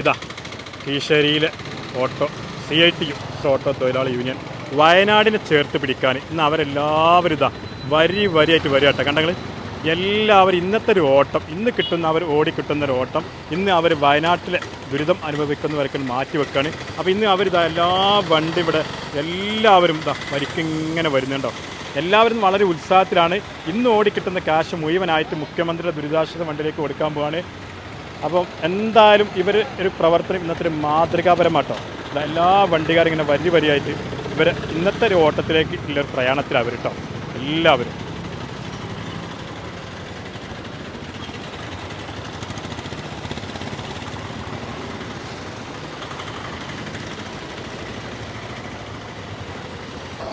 ഇതാ കീശേരിയിലെ auto C I T auto തൊഴിലാളി union വയനാടിനെ ചേർത്ത് പിടിക്കാൻ ഇന്ന് അവരെല്ലാവരും ഇതാ വരി വരിയായിട്ട് വരിക കേട്ടോ. എല്ലാവരും ഇന്നത്തെ ഒരു ഓട്ടം ഇന്ന് കിട്ടുന്ന അവർ ഓടി കിട്ടുന്ന ഒരു ഓട്ടം ഇന്ന് അവർ വയനാട്ടിലെ ദുരിതം അനുഭവിക്കുന്നവരൊക്കെ മാറ്റി വെക്കുകയാണ് അപ്പോൾ ഇന്ന് അവരിതാ എല്ലാ വണ്ടി ഇവിടെ എല്ലാവരും ഇതാ വരിക്കിങ്ങനെ വരുന്നുണ്ടോ? എല്ലാവരും വളരെ ഉത്സാഹത്തിലാണ്. ഇന്ന് ഓടിക്കിട്ടുന്ന ക്യാഷ് മുഴുവനായിട്ട് മുഖ്യമന്ത്രിയുടെ ദുരിതാശ്വാസ ഫണ്ടിലേക്ക് കൊടുക്കാൻ പോവാണ്. അപ്പം എന്തായാലും ഇവർ ഒരു പ്രവർത്തനം ഇന്നത്തെ ഒരു മാതൃകാപരമാട്ടോ. എല്ലാ വണ്ടിക്കാരും ഇങ്ങനെ വരി വരിയായിട്ട് ഇവർ ഇന്നത്തെ ഒരു ഓട്ടത്തിലേക്ക് ഉള്ള ഒരു പ്രയാണത്തിലാണ് അവർ കേട്ടോ എല്ലാവരും.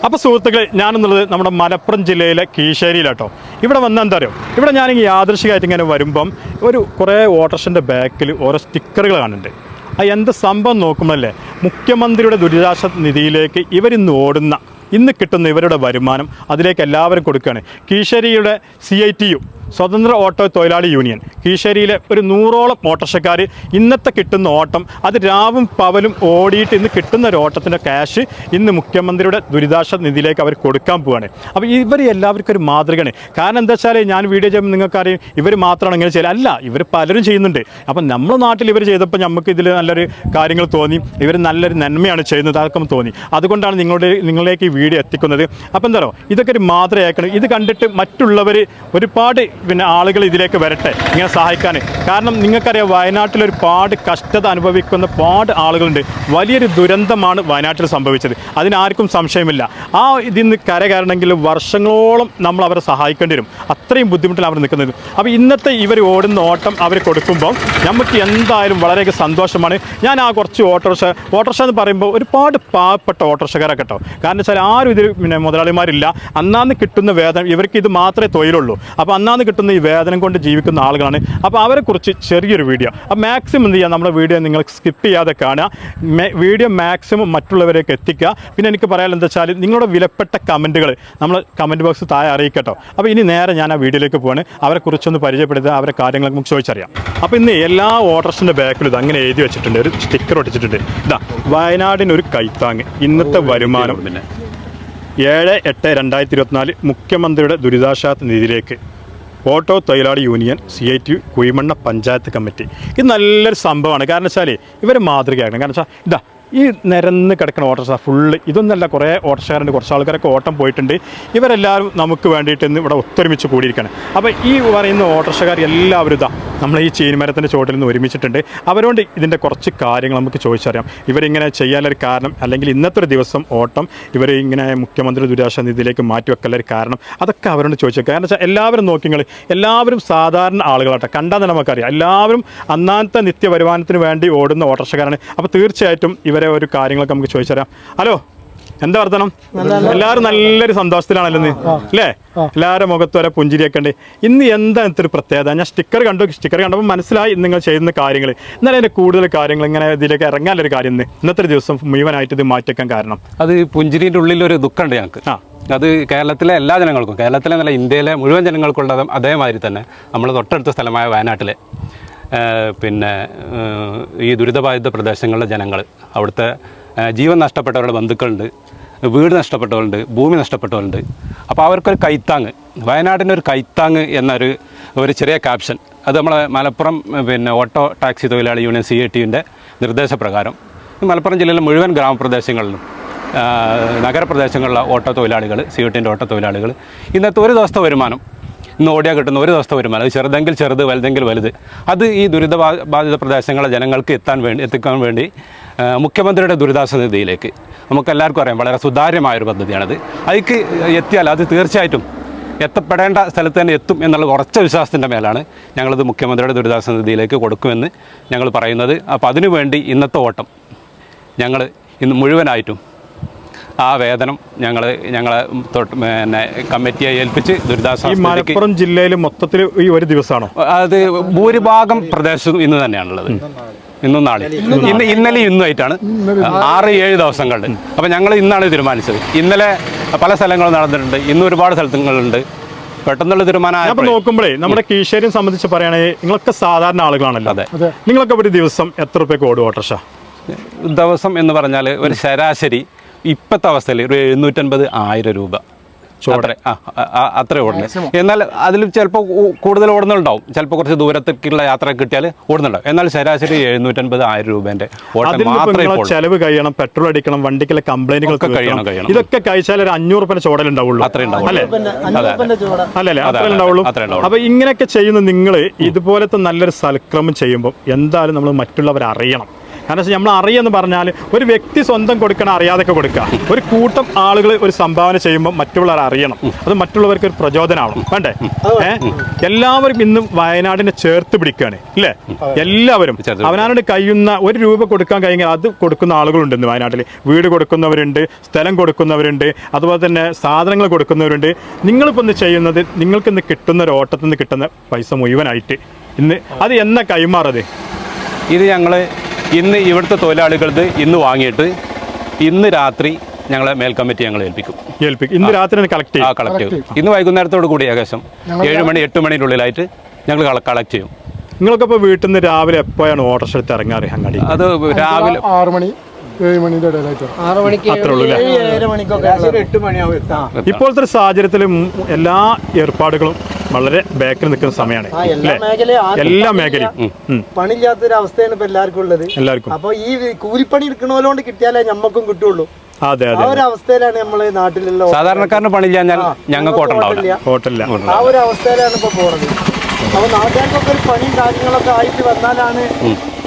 അപ്പോൾ സുഹൃത്തുക്കൾ ഞാനെന്നുള്ളത് നമ്മുടെ മലപ്പുറം ജില്ലയിലെ കീശേരിയിലാട്ടോ ഇവിടെ വന്ന എന്താ അറിയോ? ഇവിടെ ഞാനിങ്ങനെ യാദൃശികമായിട്ട് ഇങ്ങനെ വരുമ്പം ഒരു കുറേ ഓട്ടർഷന്റെ ബാക്കിൽ ഓരോ സ്റ്റിക്കറുകൾ കാണുന്നുണ്ട്. ആ എന്ത് സംഭവം നോക്കുമ്പോഴല്ലേ മുഖ്യമന്ത്രിയുടെ ദുരിതാശ്വാസ നിധിയിലേക്ക് ഇവരിന്ന് ഓടുന്ന ഇന്ന് കിട്ടുന്ന ഇവരുടെ വരുമാനം അതിലേക്ക് എല്ലാവരും കൊടുക്കുകയാണ്. കീശേരിയുടെ സി ഐ ടി യു സ്വതന്ത്ര ഓട്ടോ തൊഴിലാളി യൂണിയൻ. കീശേരിയിലെ ഒരു നൂറോളം ഓട്ടോറിക്ഷക്കാർ ഇന്നത്തെ കിട്ടുന്ന ഓട്ടം അത് രാവും പവലും ഓടിയിട്ട് ഇന്ന് കിട്ടുന്ന ഒരു ഓട്ടത്തിന്റെ ക്യാഷ് ഇന്ന് മുഖ്യമന്ത്രിയുടെ ദുരിതാശ്വാസ നിധിയിലേക്ക് അവർ കൊടുക്കാൻ പോവുകയാണ് അപ്പോൾ ഇവർ എല്ലാവർക്കും ഒരു മാതൃകയാണ്. കാരണം എന്താ വെച്ചാൽ ഞാൻ വീഡിയോ ചെയ്യുമ്പോൾ നിങ്ങൾക്കറിയും ഇവർ മാത്രമാണ് ഇങ്ങനെ ചെയ്യുക അല്ല ഇവർ പലരും ചെയ്യുന്നുണ്ട്. അപ്പം നമ്മുടെ നാട്ടിൽ ഇവർ ചെയ്തപ്പോൾ നമുക്ക് ഇതിൽ നല്ലൊരു കാര്യങ്ങൾ തോന്നി. ഇവർ നല്ലൊരു നന്മയാണ് ചെയ്യുന്നത് അതൊക്കെ തോന്നി. അതുകൊണ്ടാണ് നിങ്ങളുടെ നിങ്ങളിലേക്ക് ഈ വീഡിയോ എത്തിക്കുന്നത്. അപ്പോൾ എന്താ പറയുക ഇതൊക്കെ ഒരു മാതൃകയാക്കണം. ഇത് കണ്ടിട്ട് മറ്റുള്ളവർ ഒരുപാട് പിന്നെ ആളുകൾ ഇതിലേക്ക് വരട്ടെ ഇങ്ങനെ സഹായിക്കാൻ കാരണം നിങ്ങൾക്കറിയാം വയനാട്ടിൽ ഒരുപാട് കഷ്ടത അനുഭവിക്കുന്ന ഒരുപാട് ആളുകളുണ്ട്. വലിയൊരു ദുരന്തമാണ് വയനാട്ടിൽ സംഭവിച്ചത്. അതിനാർക്കും സംശയമില്ല. ആ ഇതിൽ നിന്ന് കരകയറണമെങ്കിൽ വർഷങ്ങളോളം നമ്മൾ അവരെ സഹായിക്കേണ്ടി വരും. അത്രയും ബുദ്ധിമുട്ടിൽ അവർ നിൽക്കുന്നത്. അപ്പോൾ ഇന്നത്തെ ഇവർ ഓടുന്ന ഓട്ടം അവർ കൊടുക്കുമ്പോൾ നമുക്ക് എന്തായാലും വളരെ സന്തോഷമാണ്. ഞാൻ ആ കുറച്ച് ഓട്ടോറിക്ഷ ഓട്ടോറിക്ഷ എന്ന് പറയുമ്പോൾ ഒരുപാട് പാവപ്പെട്ട ഓട്ടോറിക്ഷക്കാരൊക്കെ കേട്ടോ. കാരണം വെച്ചാൽ ആരും ഇതിൽ പിന്നെ മുതലാളിമാരില്ല. അന്നാന്ന് കിട്ടുന്ന വേതനം ഇവർക്ക് ഇത് മാത്രമേ തൊഴിലുള്ളൂ. അപ്പോൾ അന്നാന്ന് കിട്ടുന്ന ഈ വേതനം കൊണ്ട് ജീവിക്കുന്ന ആളുകളാണ്. അപ്പോൾ അവരെക്കുറിച്ച് ചെറിയൊരു വീഡിയോ. അപ്പോൾ മാക്സിമം എന്ത് ചെയ്യുക? നമ്മുടെ വീഡിയോ നിങ്ങൾ സ്കിപ്പ് ചെയ്യാതെ കാണുക. വീഡിയോ മാക്സിമം മറ്റുള്ളവരേക്ക് എത്തിക്കുക. പിന്നെ എനിക്ക് പറയാൻ എന്താ വെച്ചാൽ നിങ്ങളുടെ വിലപ്പെട്ട കമന്റുകൾ നമ്മൾ കമന്റ് ബോക്സ് താഴെ അറിയിക്കട്ടോ. അപ്പോൾ ഇനി നേരെ ഞാൻ ആ വീഡിയോയിലേക്ക് പോവാണ്. അവരെ കുറിച്ചൊന്ന് പരിചയപ്പെടുത്തുക അവരെ കാര്യങ്ങളൊക്കെ നമുക്ക് ചോദിച്ചറിയാം. അപ്പോൾ ഇന്ന് എല്ലാ ഓട്ടർസിന്റെ ബാക്കിലും ഇത് അങ്ങനെ എഴുതി വെച്ചിട്ടുണ്ട്. ഒരു സ്റ്റിക്കർ ഒട്ടിച്ചിട്ടുണ്ട്. ഇതാ വയനാടിന് ഒരു കൈത്താങ്. ഇന്നത്തെ വരുമാനം ഏഴ് എട്ട് രണ്ടായിരത്തി ഇരുപത്തിനാല് മുഖ്യമന്ത്രിയുടെ ദുരിതാശ്വാസ നിധിയിലേക്ക്. ഓട്ടോ തൊഴിലാളി union C I T Kuzhimanna panchayat committee. ഇത് നല്ലൊരു സംഭവമാണ്. കാരണം വെച്ചാൽ ഇവർ മാതൃകയാണ്. കാരണം വെച്ചാൽ ഇതാ ഈ നിരന്ന് കിടക്കുന്ന ഓട്ടോറിക്ഷ ഫുള്ള് ഇതൊന്നല്ല കുറേ ഓട്ടോറിക്ഷക്കാരുണ്ട് കുറച്ച് ആൾക്കാരൊക്കെ ഓട്ടം പോയിട്ടുണ്ട്. ഇവരെല്ലാവരും നമുക്ക് വേണ്ടിയിട്ട് ഇന്ന് ഇവിടെ ഒത്തൊരുമിച്ച് കൂടിയിരിക്കുകയാണ് അപ്പോൾ ഈ പറയുന്ന ഓട്ടോറിക്ഷക്കാർ എല്ലാവരും ഇതാ നമ്മൾ ഈ ചീനിമരത്തിന്റെ ചോട്ടിൽ നിന്ന് ഒരുമിച്ചിട്ടുണ്ട്. അവരോട് ഇതിന്റെ കുറച്ച് കാര്യങ്ങൾ നമുക്ക് ചോദിച്ചറിയാം. ഇവരിങ്ങനെ ചെയ്യാനൊരു കാരണം അല്ലെങ്കിൽ ഇന്നത്തെ ഒരു ദിവസം ഓട്ടം ഇവർ ഇങ്ങനെ മുഖ്യമന്ത്രി ദുരിതാശ്വാസ നിധിയിലേക്ക് മാറ്റി വെക്കലൊരു കാരണം അതൊക്കെ അവരോട് ചോദിച്ചു കാരണം വെച്ചാൽ എല്ലാവരും നോക്കിങ്ങൾ എല്ലാവരും സാധാരണ ആളുകളാട്ടെ. കണ്ടാൽ നമുക്കറിയാം. എല്ലാവരും അന്നാമത്തെ നിത്യ വരുമാനത്തിന് വേണ്ടി ഓടുന്ന ഓട്ടോറിക്ഷക്കാരാണ്. അപ്പോൾ തീർച്ചയായിട്ടും ഇവരെ ഒരു കാര്യങ്ങളൊക്കെ നമുക്ക് ചോദിച്ചു തരാം ഹലോ എന്താ വർത്തനം? എല്ലാവരും നല്ലൊരു സന്തോഷത്തിലാണല്ലോ ഇന്ന് അല്ലേ? എല്ലാവരുടെ മുഖത്ത് വരെ പുഞ്ചിരിയൊക്കെ ഉണ്ട്. ഇന്ന് എന്താ ഇത്ര പ്രത്യേകത? ഞാൻ സ്റ്റിക്കർ കണ്ടു സ്റ്റിക്കർ കണ്ടപ്പോൾ മനസ്സിലായി നിങ്ങൾ ചെയ്യുന്ന കാര്യങ്ങൾ എന്നാലും അതിന്റെ കൂടുതൽ കാര്യങ്ങൾ ഇങ്ങനെ ഇതിലേക്ക് ഇറങ്ങാനൊരു കാര്യം ഇന്ന്. ഇന്നത്തെ ഒരു ദിവസം മുഴുവനായിട്ട് ഇത് മാറ്റിക്കാൻ കാരണം. അത് പുഞ്ചിരിന്റെ ഉള്ളിൽ ഒരു ദുഃഖമുണ്ട് ഞങ്ങൾക്ക്. ആ. അത് കേരളത്തിലെ എല്ലാ ജനങ്ങൾക്കും കേരളത്തിലെ നല്ല ഇന്ത്യയിലെ മുഴുവൻ ജനങ്ങൾക്കുള്ളതും അതേമാതിരി തന്നെ. നമ്മൾ തൊട്ടടുത്ത സ്ഥലമായ വയനാട്ടിലെ. പിന്നെ ഈ ദുരിതബാധിത പ്രദേശങ്ങളിലെ ജനങ്ങൾ അവിടുത്തെ ജീവൻ നഷ്ടപ്പെട്ടവരുടെ ബന്ധുക്കളുണ്ട് വീട് നഷ്ടപ്പെട്ടവരുണ്ട് ഭൂമി നഷ്ടപ്പെട്ടവരുണ്ട്. അപ്പോൾ അവർക്കൊരു കൈത്താങ് വയനാടിന്റെ ഒരു കൈത്താങ് എന്നൊരു ഒരു ചെറിയ ക്യാപ്ഷൻ അത് നമ്മളെ മലപ്പുറം പിന്നെ ഓട്ടോ ടാക്സി തൊഴിലാളി യൂണിയൻ സി എ ടിന്റെ നിർദ്ദേശപ്രകാരം മലപ്പുറം ജില്ലയിലെ മുഴുവൻ ഗ്രാമപ്രദേശങ്ങളിലും നഗരപ്രദേശങ്ങളിലെ ഓട്ടോ തൊഴിലാളികൾ സി ഐ ടിന്റെ ഓട്ടോ തൊഴിലാളികൾ ഇന്നത്തെ ഒരു ദിവസത്തെ വരുമാനം ഇന്ന് ഓടിയാൽ കിട്ടുന്ന ഒരു ദിവസത്തെ വരുമാനം. അത് ചെറുതെങ്കിൽ ചെറുത് വലുതെങ്കിൽ വലുത്. അത് ഈ ദുരിത ബാധിത പ്രദേശങ്ങളെ ജനങ്ങൾക്ക് എത്താൻ വേണ്ടി എത്തിക്കാൻ വേണ്ടി മുഖ്യമന്ത്രിയുടെ ദുരിതാശ്വാസ നിധിയിലേക്ക് നമുക്കെല്ലാവർക്കും അറിയാം. വളരെ സുതാര്യമായൊരു പദ്ധതിയാണത്. അതിക്ക് എത്തിയാൽ അത് തീർച്ചയായിട്ടും എത്തപ്പെടേണ്ട സ്ഥലത്ത് തന്നെ എത്തും എന്നുള്ള ഉറച്ച വിശ്വാസത്തിന്റെ മേലാണ് ഞങ്ങളിത് മുഖ്യമന്ത്രിയുടെ ദുരിതാശ്വാസ നിധിയിലേക്ക് കൊടുക്കുമെന്ന് ഞങ്ങൾ പറയുന്നത്. അപ്പോൾ അതിനുവേണ്ടി ഇന്നത്തെ ഓട്ടം ഞങ്ങൾ ഇന്ന് മുഴുവനായിട്ടും ആ വേതനം ഞങ്ങൾ ഞങ്ങളെ തൊട്ട് പിന്നെ കമ്മിറ്റിയെ ഏൽപ്പിച്ച് ദുരിതാശ്വാസ മലപ്പുറം ജില്ലയിൽ മൊത്തത്തിൽ ഈ ഒരു ദിവസമാണോ? അത് ഭൂരിഭാഗം പ്രദേശത്തും ഇന്ന് തന്നെയാണുള്ളത് ഇന്നും നാളെ. ഇന്ന് ഇന്നലെ ഇന്നുമായിട്ടാണ് ആറ് ഏഴ് ദിവസങ്ങളിൽ. അപ്പം ഞങ്ങൾ ഇന്നാണ് തീരുമാനിച്ചത്. ഇന്നലെ പല സ്ഥലങ്ങളും നടന്നിട്ടുണ്ട്. ഇന്ന് ഒരുപാട് സ്ഥലങ്ങളുണ്ട് പെട്ടെന്നുള്ള തീരുമാനം നോക്കുമ്പോഴേ നമ്മുടെ കീശേരിയെ സംബന്ധിച്ച് പറയുകയാണെങ്കിൽ നിങ്ങളൊക്കെ സാധാരണ ആളുകളാണല്ലോ. അതെ. നിങ്ങളൊക്കെ ഒരു ദിവസം എത്ര റുപ്യ ഓടും ഓട്ടർഷ ദിവസം എന്ന് പറഞ്ഞാൽ ഒരു ശരാശരി ഇപ്പോഴത്തെ അവസ്ഥയിൽ ഒരു എഴുന്നൂറ്റൻപത് ആയിരം രൂപ. ആ, അത്രേ ഓടുന്നത്. എന്നാൽ അതിൽ ചിലപ്പോൾ കൂടുതൽ ഓടുന്നുണ്ടാവും. ചിലപ്പോൾ കുറച്ച് ദൂരത്തേക്കുള്ള യാത്ര കിട്ടിയാൽ ഓടുന്നുണ്ടാവും. എന്നാൽ ശരാശരി എഴുന്നൂറ്റൻപത് ആയിരം നിങ്ങളെ ചെലവ് കഴിയണം പെട്രോൾ അടിക്കണം വണ്ടിക്കുള്ള കംപ്ലൈന്റുകളൊക്കെ കഴിയണം, കഴിയണം. ഇതൊക്കെ കഴിച്ചാൽ ഒരു അഞ്ഞൂറ് രൂപ ചോടലുണ്ടാവുള്ളൂ അത്രേ ഉണ്ടാവുള്ളൂ. അപ്പൊ ഇങ്ങനെയൊക്കെ ചെയ്യുന്ന നിങ്ങൾ ഇതുപോലത്തെ നല്ലൊരു സൽക്രമം ചെയ്യുമ്പോൾ എന്തായാലും നമ്മൾ മറ്റുള്ളവരെ അറിയണം. കാരണം വെച്ചാൽ നമ്മൾ അറിയെന്ന് പറഞ്ഞാൽ ഒരു വ്യക്തി സ്വന്തം കൊടുക്കണം അറിയാതൊക്കെ കൊടുക്കുക. ഒരു കൂട്ടം ആളുകൾ ഒരു സംഭാവന ചെയ്യുമ്പോൾ മറ്റുള്ളവർ അറിയണം. അത് മറ്റുള്ളവർക്ക് ഒരു പ്രചോദനമാവണം വേണ്ടേ? ഏ? എല്ലാവരും ഇന്ന് വയനാടിനെ ചേർത്ത് പിടിക്കുകയാണ് ഇല്ലേ? എല്ലാവരും. അവനാനോട് കഴിയുന്ന ഒരു രൂപ കൊടുക്കാൻ കഴിയുമെങ്കിൽ അത് കൊടുക്കുന്ന ആളുകളുണ്ട് ഇന്ന് വയനാട്ടിൽ വീട് കൊടുക്കുന്നവരുണ്ട് സ്ഥലം കൊടുക്കുന്നവരുണ്ട് അതുപോലെ തന്നെ സാധനങ്ങൾ കൊടുക്കുന്നവരുണ്ട്. നിങ്ങളിപ്പോൾ ഒന്ന് ചെയ്യുന്നത് നിങ്ങൾക്ക് ഇന്ന് കിട്ടുന്ന ഒരു ഓട്ടത്തിൽ നിന്ന് കിട്ടുന്ന പൈസ മുഴുവനായിട്ട് ഇന്ന് അത് എന്നാ കൈമാറത് ഇത് ഞങ്ങൾ ഇന്ന് ഇവിടുത്തെ തൊഴിലാളികളത് ഇന്ന് വാങ്ങിയിട്ട് ഇന്ന് രാത്രി ഞങ്ങളെ മേൽ കമ്മിറ്റി ഞങ്ങൾ ഏൽപ്പിക്കും. ഏൽപ്പിക്കും. ഇന്ന് രാത്രി കളക്ട് ആ ചെയ്യും. കളക്ട് ചെയ്യും. ഇന്ന് വൈകുന്നേരത്തോട് കൂടി ഏകദേശം ഏഴ് മണി എട്ട് മണിയുടെ ഉള്ളിലായിട്ട് ഞങ്ങൾ കളക്ട് ചെയ്യും. നിങ്ങൾക്കിപ്പോൾ വീട്ടിൽ നിന്ന് രാവിലെ എപ്പോഴാണ് ഓട്ടർഷ എടുത്ത് ഇറങ്ങാറ് അങ്ങാടി? അത് രാവിലെ ആറ് മണി. ഏഴ് മണിന്റെ ഇടയിലായിട്ട്. ആറ് മണിക്ക് അത്രേ ഉള്ളൂ അല്ലേ? ഏഴര മണിക്കൊക്കെ എട്ട് മണിയാവും എത്താം. ഇപ്പോഴത്തെ ഒരു സാഹചര്യത്തിൽ എല്ലാ ഏർപ്പാടുകളും വളരെ ബാക്കിൽ നിൽക്കുന്ന സമയമാണ്. ആ എല്ലാ അല്ലേ? മേഖലയും ആർക്കും എല്ലാ മേഖലയും. ഉം. പണിയില്ലാത്തൊരു അവസ്ഥയാണ് ഇപ്പൊ എല്ലാവർക്കും ഉള്ളത്. എല്ലാവർക്കും. അപ്പൊ ഈ കൂലിപ്പണി എടുക്കണോലോണ്ട് കിട്ടിയാലേ ഞമ്മക്കും കിട്ടുള്ളൂ. അതെ ആ അതെ. ഒരു അവസ്ഥയിലാണ് നമ്മൾ നാട്ടിലുള്ള സാധാരണക്കാരന് പണിയില്ല ഞാൻ ഞങ്ങൾക്ക് ഓട്ടം ഉണ്ടാവില്ല. ഹോട്ടലില്ല ആ ഒരു അവസ്ഥയിലാണ് ഇപ്പൊ പോണത്. അപ്പൊ നാട്ടുകാർക്കൊക്കെ ഒരു പണിയും കാര്യങ്ങളൊക്കെ ആയിട്ട് വന്നാലാണ്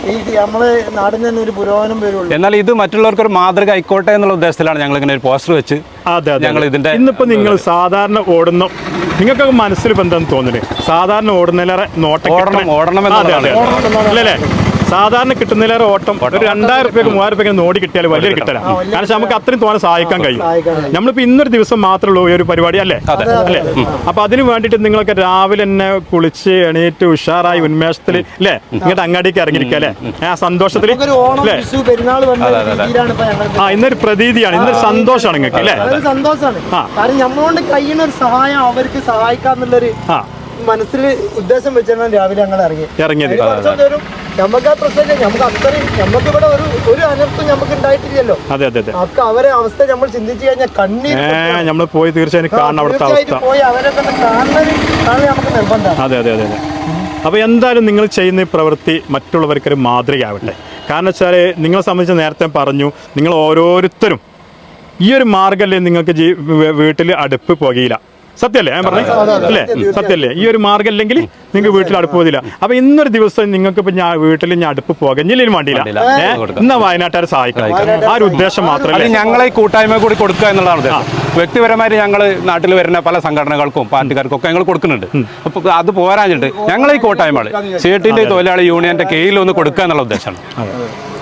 ഈ നമ്മൾ നാടിന് തന്നെ ഒരു പുരോഗമനം വരുള്ളൂ. എന്നാൽ ഇത് മറ്റുള്ളവർക്ക് ഒരു മാതൃക ആയിക്കോട്ടെ എന്നുള്ള ഉദ്ദേശത്തിലാണ് ഞങ്ങൾ ഇങ്ങനെ ഒരു പോസ്റ്റർ വെച്ച് അതെ അതെ ഞങ്ങൾ ഇതിന്റെ ഇന്നിപ്പോ നിങ്ങൾ സാധാരണ ഓടുന്ന നിങ്ങൾക്ക് മനസ്സിൽ ബന്ധം എന്താന്ന് തോന്നുന്നത് സാധാരണ ഓടുന്നതിലേറെ നോട്ടം ഓടണം, ഓടണം. അല്ലല്ലേ സാധാരണ കിട്ടുന്നതിലേറെ ഓട്ടം ഒരു രണ്ടായിരം റുപ്യക്ക് മൂവായിരം റുപ്യക്ക് ഓടി കിട്ടിയാൽ വലിയ കിട്ടലാണ് കാരണം നമുക്ക് അത്രയും തോന്നെ സഹായിക്കാൻ കഴിയും. നമ്മളിപ്പോ ഇന്നൊരു ദിവസം മാത്രമേ ഉള്ളൂ ഈ ഒരു പരിപാടി അല്ലേ? അല്ലേ? അപ്പൊ അതിന് വേണ്ടിയിട്ട് നിങ്ങളൊക്കെ രാവിലെ തന്നെ കുളിച്ച് എണീറ്റ് ഉഷാറായി ഉന്മേഷത്തിൽ അല്ലേ? ഇങ്ങോട്ട് അങ്ങാടിക്ക് ഇറങ്ങിയിരിക്കുക അല്ലേ? ആ സന്തോഷത്തിൽ അല്ലേ? ആ ഇന്നൊരു പ്രതീതിയാണ് ഇന്നൊരു സന്തോഷമാണ് നിങ്ങൾക്ക് അല്ലേ? സന്തോഷമാണ്. കാരണം നമ്മളോണ്ട് കഴിയുന്ന ഒരു സഹായം അവർക്ക് സഹായിക്കാന്നുള്ളൊരു മനസ്സിൽ ഉദ്ദേശം വെച്ചാണ് രാവിലെ ഞങ്ങൾ ഇറങ്ങി. ഇറങ്ങിയത്. നമുക്ക് ആ പ്രശ്നം നമുക്ക് അത്രയും നമുക്ക് ഇവിടെ ഒരു ഒരു അനർത്ഥം നമുക്ക് ഉണ്ടായിട്ടില്ലല്ലോ. അതെ അതെ അതെ. അപ്പൊ അവരെ അവസ്ഥ നമ്മൾ ചിന്തിച്ചു കഴിഞ്ഞാൽ കണ്ണീർ നമ്മൾ പോയി തീർച്ചയായും കാണണം അവിടുത്തെ അവസ്ഥ. പോയി അവരെ തന്നെ കാണുന്നത് നമുക്ക് നിർബന്ധമാണ്. അതെ അതെ അതെ അതെ. അപ്പോൾ എന്തായാലും നിങ്ങൾ ചെയ്യുന്ന ഈ പ്രവൃത്തി മറ്റുള്ളവർക്കൊരു മാതൃകയാവട്ടെ. കാരണം വെച്ചാൽ നിങ്ങളെ സംബന്ധിച്ച് നേരത്തെ പറഞ്ഞു നിങ്ങൾ ഓരോരുത്തരും ഈ ഒരു മാർഗല്ലേ നിങ്ങൾക്ക് വീട്ടിൽ അടുപ്പ് പുകയില്ല. സത്യല്ലേ? ഞാൻ പറഞ്ഞു? അല്ലേ? സത്യല്ലേ? ഈ ഒരു മാർഗം ഇല്ലെങ്കിൽ നിങ്ങൾക്ക് വീട്ടിൽ അടുപ്പ് പോകില്ല അപ്പൊ ഇന്നൊരു ദിവസം നിങ്ങൾക്ക് ഇപ്പൊ ഞാൻ വീട്ടിൽ ഞാൻ അടുപ്പ് പുകഞ്ഞില്ലേലും വേണ്ടിയില്ല ഇന്ന വയനാട്ടുകാരെ സഹായിക്കണം. ആ ഒരു ഉദ്ദേശം മാത്രമല്ല? ഞങ്ങളെ ഈ കൂട്ടായ്മ കൂടി കൊടുക്കുക എന്നുള്ളതാണ് വ്യക്തിപരമായി വ്യക്തിപരമായിട്ട് ഞങ്ങൾ നാട്ടിൽ വരുന്ന പല സംഘടനകൾക്കും പാർട്ടിക്കാർക്കും ഒക്കെ ഞങ്ങൾ കൊടുക്കുന്നുണ്ട് അപ്പൊ അത് പോരാഞ്ഞിട്ട് ഞങ്ങളെ ഈ കൂട്ടായ്മകൾ സേട്ടിന്റെ തൊഴിലാളി യൂണിയന്റെ കീഴിൽ ഒന്ന് കൊടുക്കുക എന്നുള്ള ഉദ്ദേശമാണ്.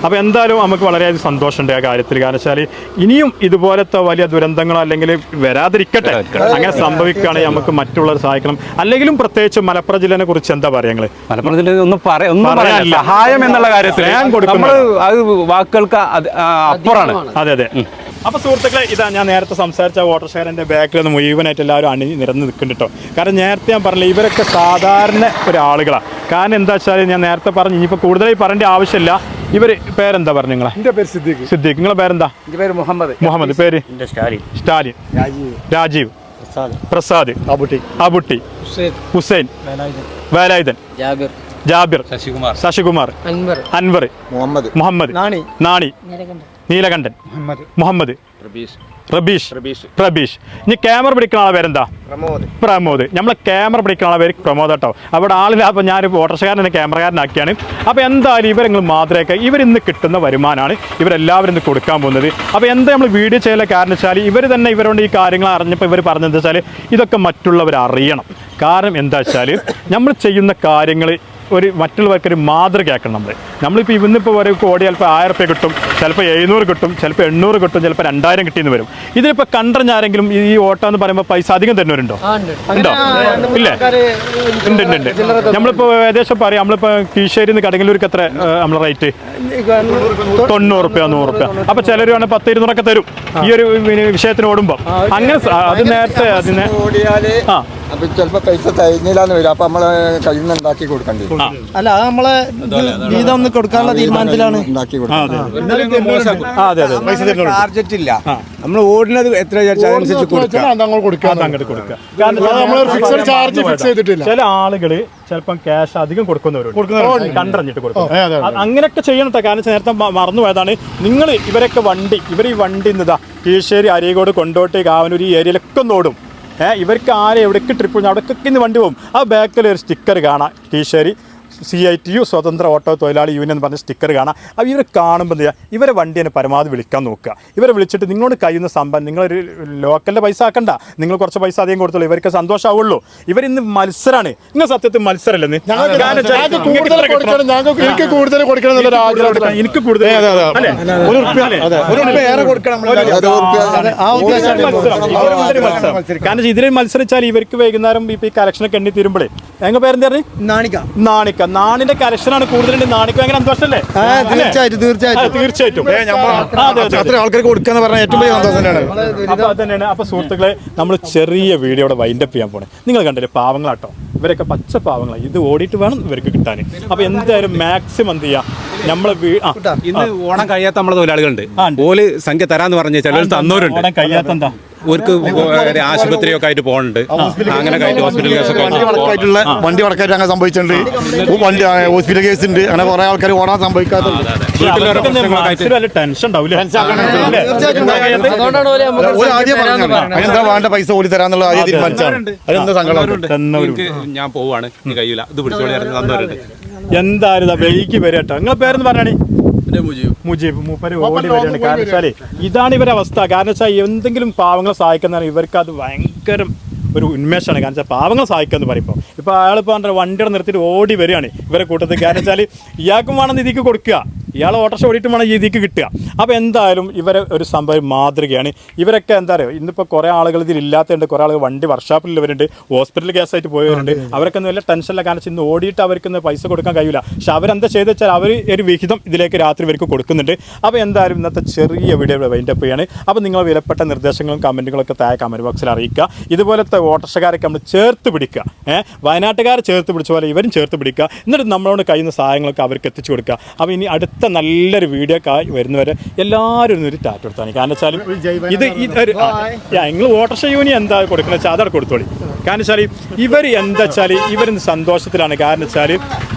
അപ്പോൾ എന്തായാലും നമുക്ക് വളരെയധികം സന്തോഷമുണ്ട് ആ കാര്യത്തിൽ. കാരണം വെച്ചാൽ ഇനിയും ഇതുപോലത്തെ വലിയ ദുരന്തങ്ങളോ അല്ലെങ്കിൽ വരാതിരിക്കട്ടെ അങ്ങനെ സംഭവിക്കുകയാണെങ്കിൽ നമുക്ക് മറ്റുള്ളവർ സഹായിക്കണം. അല്ലെങ്കിലും പ്രത്യേകിച്ച് മലപ്പുറം ജില്ലേനെ കുറിച്ച് എന്താ പറയുക മലപ്പുറം ജില്ലയിൽ ഒന്നും പറയാ ഒന്നും പറയാനില്ല. സഹായം എന്നുള്ള കാര്യത്തിൽ. നമ്മൾ അത് വാക്കുകൾക്ക് അപ്പുറമാണ്. അതെ അതെ. അപ്പൊ സുഹൃത്തുക്കളെ ഇതാ ഞാൻ നേരത്തെ സംസാരിച്ച വാട്ടർ ഷെയറിന്റെ ബാക്കിൽ നിന്ന് മുഴുവനായിട്ട് എല്ലാവരും അണി നിരന്ന് നിൽക്കുന്നുണ്ട് കേട്ടോ കാരണം നേരത്തെ ഞാൻ പറഞ്ഞില്ല ഇവരൊക്കെ സാധാരണ ഒരാളുകളാണ് കാരണം എന്താ വെച്ചാൽ ഞാൻ നേരത്തെ പറഞ്ഞു ഇനിയിപ്പോൾ കൂടുതലായി പറയേണ്ട ആവശ്യമില്ല. ഇവർ പേരെന്താ പറഞ്ഞു നിങ്ങളെ? എന്റെ പേര് സിദ്ദീഖ്. സിദ്ദീഖ്. നിങ്ങളെ പേരെന്താ? എന്റെ പേര് മുഹമ്മദ്. മുഹമ്മദ്. പേര്? സ്റ്റാലിൻ. സ്റ്റാലിൻ. രാജീവ്. രാജീവ്. പ്രസാദ്. അബുട്ടി. അബുട്ടി. ഹുസൈൻ. വേലായുധൻ. ജാബിർ. ജാബിർ. ശശികുമാർ. ശശികുമാർ. അൻവർ. അൻവർ. മുഹമ്മദ്. മുഹമ്മദ്. നാണി. നാണി. നീലകണ്ഠൻ. മുഹമ്മദ്. റബീഷ് റബീഷ് ഇനി ക്യാമറ പിടിക്കുന്ന ആളെ പേരെന്താ? പ്രമോദ്. പ്രമോദ്. നമ്മളെ ക്യാമറ പിടിക്കുന്ന ആളെ പേര് പ്രമോദ് കേട്ടോ. അവിടെ ആളില്ല അപ്പോൾ ഞാൻ ഓട്ടർഷക്കാരനെ ക്യാമറക്കാരനാക്കിയാണ്. അപ്പോൾ എന്തായാലും ഇവരെങ്ങൾ ഇവർ ഇവരിന്ന് കിട്ടുന്ന വരുമാനമാണ് ഇവരെല്ലാവരും ഇന്ന് കൊടുക്കാൻ പോകുന്നത്. അപ്പോൾ എന്താ നമ്മൾ വീഡിയോ ചെയ്യല കാരണം വെച്ചാൽ ഇവർ തന്നെ ഇവരോട് ഈ കാര്യങ്ങൾ അറിഞ്ഞപ്പോൾ ഇവർ പറഞ്ഞത് വെച്ചാൽ ഇതൊക്കെ മറ്റുള്ളവർ അറിയണം കാരണം എന്താ വെച്ചാൽ നമ്മൾ ചെയ്യുന്ന കാര്യങ്ങൾ ഒരു മറ്റുള്ളവർക്കൊരു മാതൃകയാക്കണം നമ്മൾ നമ്മളിപ്പോൾ ഇന്നിപ്പോൾ വരെ കോടി ചിലപ്പോൾ ആയിരം റുപ്യ കിട്ടും ചിലപ്പോൾ എഴുന്നൂറ് കിട്ടും ചിലപ്പോൾ എണ്ണൂറ് കിട്ടും ചിലപ്പോൾ രണ്ടായിരം കിട്ടിയെന്ന് വരും. ഇതിലിപ്പോൾ കണ്ടറിഞ്ഞാരെങ്കിലും ഈ ഓട്ടം എന്ന് പറയുമ്പോൾ പൈസ അധികം തരുന്നവരുണ്ടോ? ഉണ്ടോ. ഇല്ലേ? ഉണ്ട് ഉണ്ട് ഉണ്ട് നമ്മളിപ്പോൾ ഏകദേശം പറയാം നമ്മളിപ്പോൾ കീശ്ശേരി നിന്ന് കടങ്ങലൂർക്ക് എത്ര നമ്മളെ റേറ്റ്? തൊണ്ണൂറ് റുപ്യ നൂറ് റുപ്യ. അപ്പോൾ ചിലർ വേണേൽ പത്ത് ഇരുന്നൂറൊക്കെ തരും. ഈ ഒരു വിഷയത്തിന് ഓടുമ്പോൾ അങ്ങനെ അത് നേരത്തെ അതിനെ ആ. അപ്പൊ ചിലപ്പോ പൈസ തികഞ്ഞില്ലാന്ന് വരും. അപ്പൊ നമ്മൾ കയ്യിൽ നിന്ന് ഉണ്ടാക്കി കൊടുക്കണ്ടേ അല്ല അത് നമ്മളെ വീതം ഒന്ന് കൊടുക്കാനുള്ള തീരുമാനത്തിലാണ്. ഉണ്ടാക്കി ടാർജറ്റ് ഇല്ല. നമ്മൾ ഓടിനത് എത്ര അതനുസരിച്ച് കൊടുക്കാം. അത് കൊടുക്കുക. കാരണം നമ്മൾ ഫിക്സഡ് ചാർജ് ഫിക്സ് ചെയ്തിട്ടില്ല. ചില ആളുകൾ ചിലപ്പം ക്യാഷ് അധികം കൊടുക്കുന്നവരുണ്ട്. കണ്ടറിഞ്ഞിട്ട് കൊടുക്കും. അങ്ങനെയൊക്കെ ചെയ്യണം കാരണം നേരത്തെ മറന്നു പോയതാണ്. നിങ്ങൾ ഇവരൊക്കെ വണ്ടി ഇവർ ഈ വണ്ടി ഇന്നതാ കീഴ്ശ്ശേരി അരീകോട് കൊണ്ടോട്ട് കാവനൂർ ഈ ഏരിയയിലൊക്കെ ഒന്ന് ഓടും. ഇവർക്ക് ആരെ എവിടേക്ക് ട്രിപ്പ് അവിടേക്കൊക്കെ ഇന്ന് വണ്ടി പോകും ആ ബാക്കിൽ ഒരു സ്റ്റിക്കർ കാണാം. Kizhissery C I T U സ്വതന്ത്ര ഓട്ടോ തൊഴിലാളി യൂണിയൻ എന്ന് പറഞ്ഞ സ്റ്റിക്കർ കാണാം. അപ്പോൾ ഇവർ കാണുമ്പോൾ എന്താ ഇവരെ വണ്ടി തന്നെ പരമാവധി വിളിക്കാൻ നോക്കുക. ഇവരെ വിളിച്ചിട്ട് നിങ്ങളോട് കഴിയുന്ന സംഭവം നിങ്ങളൊരു ലോക്കലിന്റെ പൈസ ആക്കണ്ട. നിങ്ങൾ കുറച്ച് പൈസ അധികം കൊടുത്തോളൂ. ഇവർക്ക് സന്തോഷമാവുള്ളൂ. ഇവരിന്ന് മത്സരമാണ് നിങ്ങൾ സത്യത്തിൽ മത്സരമല്ലേ എനിക്ക് കൂടുതൽ കൊടുക്കണം എനിക്ക് കൂടുതൽ കാരണം ഇതിൽ മത്സരിച്ചാൽ ഇവർക്ക് വൈകുന്നേരം ഇപ്പൊ ഈ കലക്ഷനൊക്കെ എണ്ണി തീരുമ്പോഴേ ഞങ്ങൾ പേരെന്താ പറഞ്ഞു? നാണിക്ക. നാണിക്ക. നാണിന്റെ കലക്ഷനാണ് കൂടുതലുണ്ട്. നാണിക്ക് ഭയങ്കര സന്തോഷമല്ലേ ആ തീർച്ചയായിട്ടും തീർച്ചയായിട്ടും. തീർച്ചയായിട്ടും. അത്ര അതെ, അതെ, അതെ. ആൾക്കാർക്ക് കൊടുക്കാന്ന് പറഞ്ഞാൽ ഏറ്റവും വലിയ സന്തോഷം തന്നെയാണ്. അപ്പൊ അത് തന്നെയാണ്. അപ്പൊ സുഹൃത്തുക്കളെ നമ്മൾ ചെറിയ വീഡിയോയുടെ വൈൻഡപ്പ് ചെയ്യാൻ പോണേ. നിങ്ങൾ കണ്ടില്ലേ പാവങ്ങളാട്ടോ? ഇവരൊക്കെ പച്ച പാവങ്ങളാണ് ഇത് ഓടിയിട്ട് വേണം ഇവർക്ക് കിട്ടാൻ അപ്പൊ എന്തായാലും മാക്സിമം എന്ത് ചെയ്യാം? നമ്മളെ ഇന്ന് ഓണം കഴിയാത്ത നമ്മളെ തൊഴിലാളികളുണ്ട്. ഓൽ സംഖ്യ തരാന്ന് പറഞ്ഞ ചിലർ തന്നവരുണ്ട്. ഓണം കഴിയാത്തെന്താ ഓർക്ക് ഒരു ആശുപത്രിയൊക്കെ ആയിട്ട് പോകുന്നുണ്ട് അങ്ങനെ ഹോസ്പിറ്റൽ കേസൊക്കെ. ആയിട്ടുള്ള വണ്ടി വടക്കായിട്ട് അങ്ങനെ സംഭവിച്ചിട്ടുണ്ട്. വണ്ടി ഹോസ്പിറ്റൽ കേസ് ഉണ്ട്. അങ്ങനെ കുറെ ആൾക്കാർ ഓടാൻ സംഭവിക്കാത്ത വീട്ടിലൊരു പ്രശ്നങ്ങളൊക്കെ ആയിട്ട് ടെൻഷൻ ഉണ്ടാവില്ലേ അല്ലേ? ഒരു ആദ്യം പറഞ്ഞു അതിനെന്താ വേണ്ട പൈസ ഓടി തരാന്നുള്ള ആദ്യം തീരുമാനിച്ചാണ് ഞാൻ പോവാണ്. നീ കഴിയൂല. ഇത് പിടിച്ചോളി തന്നവരുണ്ട്. എന്തായാലും വൈകി വരിക കേട്ടോ. നിങ്ങളെ പേരെന്ന് പറഞ്ഞാണി മുജീബ്. മൂപ്പര് ഓടി വരികയാണ്. കാരണം വെച്ചാൽ ഇതാണ് ഇവരുടെ അവസ്ഥ. കാരണം വെച്ചാൽ എന്തെങ്കിലും പാവങ്ങളെ സഹായിക്കുന്നതാണ്. ഇവർക്ക് അത് ഭയങ്കര ഒരു ഉന്മേഷമാണ്. കാരണം വെച്ചാൽ പാവങ്ങളെ സഹായിക്കുക എന്ന് പറയുമ്പോൾ ഇപ്പോൾ അയാളിപ്പോ പറഞ്ഞ വണ്ടിയുടെ നിർത്തിയിട്ട് ഓടി വരികയാണ് ഇവരെ കൂട്ടത്തിൽ. കാരണം വെച്ചാൽ ഇയാൾക്കും വേണം നിധിക്ക് കൊടുക്കുക. ഇയാൾ ഓട്ടർഷ ഓടിയിട്ട് വേണം ഈ ഇതിക്ക് കിട്ടുക. അപ്പോൾ എന്തായാലും ഇവരെ ഒരു സംഭവം മാതൃകയാണ്. ഇവരൊക്കെ എന്താ പറയുക ഇന്നിപ്പോൾ കുറേ ആളുകൾ ഇതിൽ ഇല്ലാത്തതുണ്ട്. കുറേ ആളുകൾ വണ്ടി വർക്ക്ഷോപ്പിലുള്ളവരുണ്ട് ഹോസ്പിറ്റൽ കേസായിട്ട് പോയവരുണ്ട്. അവർക്കൊന്നും വലിയ ടെൻഷനില്ല കാരണം ഇന്ന് ഓടിയിട്ട് അവർക്കൊന്ന് പൈസ കൊടുക്കാൻ കഴിയില്ല പക്ഷെ അവരെന്താ ചെയ്ത് വെച്ചാൽ അവർ ഒരു വിഹിതം ഇതിലേക്ക് രാത്രി ഇവർക്ക് കൊടുക്കുന്നുണ്ട്. അപ്പോൾ എന്തായാലും ഇന്നത്തെ ചെറിയ വീഡിയോ വൈൻഡപ്പ് ചെയ്യാണ്. അപ്പോൾ നിങ്ങൾ വിലപ്പെട്ട നിർദ്ദേശങ്ങളും കമന്റുകളൊക്കെ താഴെ കമന്റ് ബോക്സിൽ അറിയിക്കുക. ഇതുപോലത്തെ ഓട്ടർഷക്കാരൊക്കെ നമ്മൾ ചേർത്ത് പിടിക്കുക. ഏഹ് വയനാട്ടുകാർ ചേർത്ത് പിടിച്ച പോലെ ഇവരും ചേർത്ത് പിടിക്കുക. എന്നിട്ട് നമ്മളോട് കഴിയുന്ന സഹായങ്ങളൊക്കെ അവർക്ക് എത്തിച്ചു കൊടുക്കുക. അപ്പോൾ ഇനി അടുത്ത നല്ലൊരു വീഡിയോ വരുന്നവരെ എല്ലാവരും ഒരു ടാറ്റ് കൊടുത്താണ് കാരണം വെച്ചാലും ഇത് ഇത് നിങ്ങൾ ഓട്ടർഷ യൂണിയൻ എന്താ കൊടുക്കുന്നത് വെച്ചാൽ അതവിടെ കൊടുത്തോളി. കാരണം വെച്ചാൽ ഇവർ എന്താ വെച്ചാൽ ഇവർ സന്തോഷത്തിലാണ്. കാരണം വെച്ചാൽ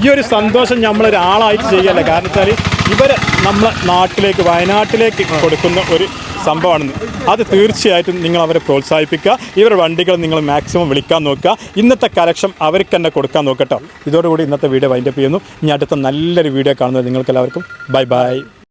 ഈ ഒരു സന്തോഷം നമ്മളൊരാളായിട്ട് ചെയ്യല്ല. കാരണം വെച്ചാൽ ഇവർ നമ്മളെ നാട്ടിലേക്ക് വയനാട്ടിലേക്ക് കൊടുക്കുന്ന ഒരു സംഭവമാണ് അത് തീർച്ചയായിട്ടും നിങ്ങൾ അവരെ പ്രോത്സാഹിപ്പിക്കുക. ഇവരുടെ വണ്ടികൾ നിങ്ങൾ മാക്സിമം വിളിക്കാൻ നോക്കുക. ഇന്നത്തെ കലക്ഷൻ അവർക്ക് തന്നെ കൊടുക്കാൻ നോക്കട്ടോ ഇതോടുകൂടി ഇന്നത്തെ വീഡിയോ വൈൻഡപ്പ് ചെയ്യുന്നു. ഇനി അടുത്ത നല്ലൊരു വീഡിയോ കാണുന്നത് നിങ്ങൾക്ക് എല്ലാവർക്കും ബൈ ബൈ